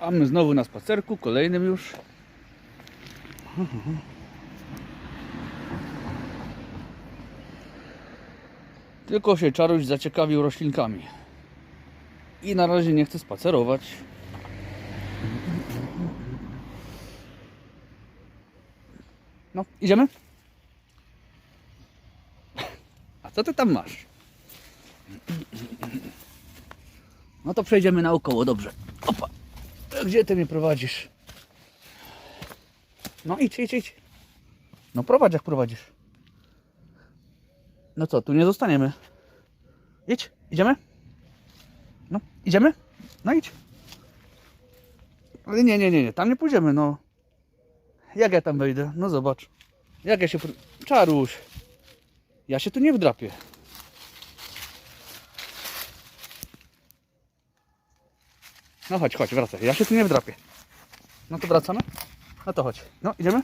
A my znowu na spacerku, kolejnym już. Tylko się czaruś zaciekawił roślinkami. I na razie nie chce spacerować. No, idziemy? A co ty tam masz? No to przejdziemy naokoło, dobrze. Opa. Gdzie ty mnie prowadzisz? No idź, idź, idź. No prowadź jak prowadzisz. No co, tu nie zostaniemy. Idź, idziemy? No, idziemy? No idź. Ale nie, nie, nie, nie, tam nie pójdziemy, no. Jak ja tam wejdę? No zobacz. Jak ja się... Czaruś. Ja się tu nie wdrapię. No chodź, chodź, wracaj. Ja się tu nie wdrapię. No to wracamy? No to chodź. No, idziemy?